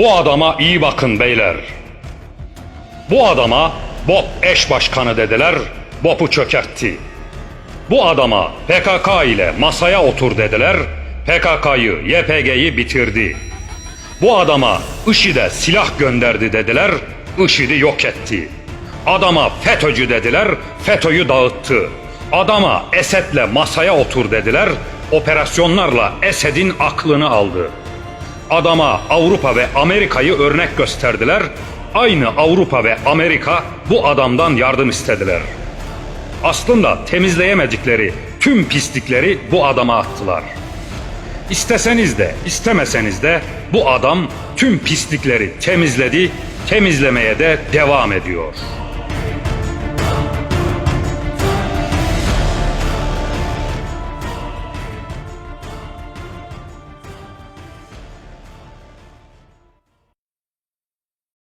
Bu adama iyi bakın beyler. Bu adama BOP eş başkanı dediler, BOP'u çökertti. Bu adama PKK ile masaya otur dediler, PKK'yı, YPG'yi bitirdi. Bu adama IŞİD'e silah gönderdi dediler, IŞİD'i yok etti. Adama FETÖ'cü dediler, FETÖ'yü dağıttı. Adama Esed'le masaya otur dediler, operasyonlarla Esed'in aklını aldı. Adama Avrupa ve Amerika'yı örnek gösterdiler. Aynı Avrupa ve Amerika bu adamdan yardım istediler. Aslında temizleyemedikleri tüm pislikleri bu adama attılar. İsteseniz de istemeseniz de bu adam tüm pislikleri temizledi, temizlemeye de devam ediyor.